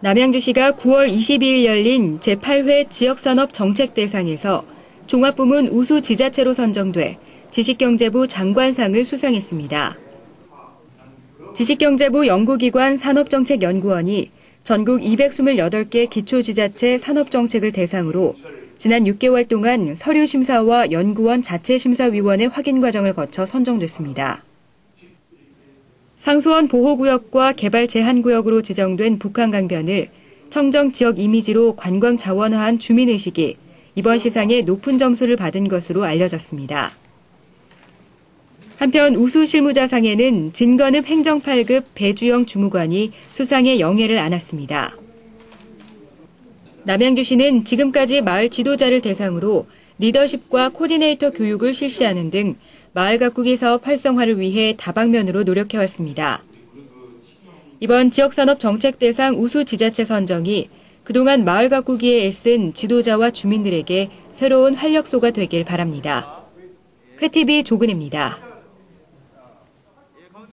남양주시가 9월 22일 열린 제8회 지역산업 정책대상에서 종합부문 우수 지자체로 선정돼 지식경제부 장관상을 수상했습니다. 지식경제부 연구기관 산업정책연구원이 전국 228개 기초지자체 산업정책을 대상으로 지난 6개월 동안 서류심사와 연구원 자체심사위원회 확인 과정을 거쳐 선정됐습니다. 상수원 보호구역과 개발 제한구역으로 지정된 북한강변을 청정 지역 이미지로 관광 자원화한 주민의식이 이번 시상에 높은 점수를 받은 것으로 알려졌습니다. 한편 우수 실무자상에는 진건읍 행정 8급 배주영 주무관이 수상의 영예를 안았습니다. 남양주 시는 지금까지 마을 지도자를 대상으로 리더십과 코디네이터 교육을 실시하는 등 마을 가꾸기 사업 활성화를 위해 다방면으로 노력해왔습니다. 이번 지역산업 정책 대상 우수 지자체 선정이 그동안 마을 가꾸기에 애쓴 지도자와 주민들에게 새로운 활력소가 되길 바랍니다. 쾌TV 조근입니다.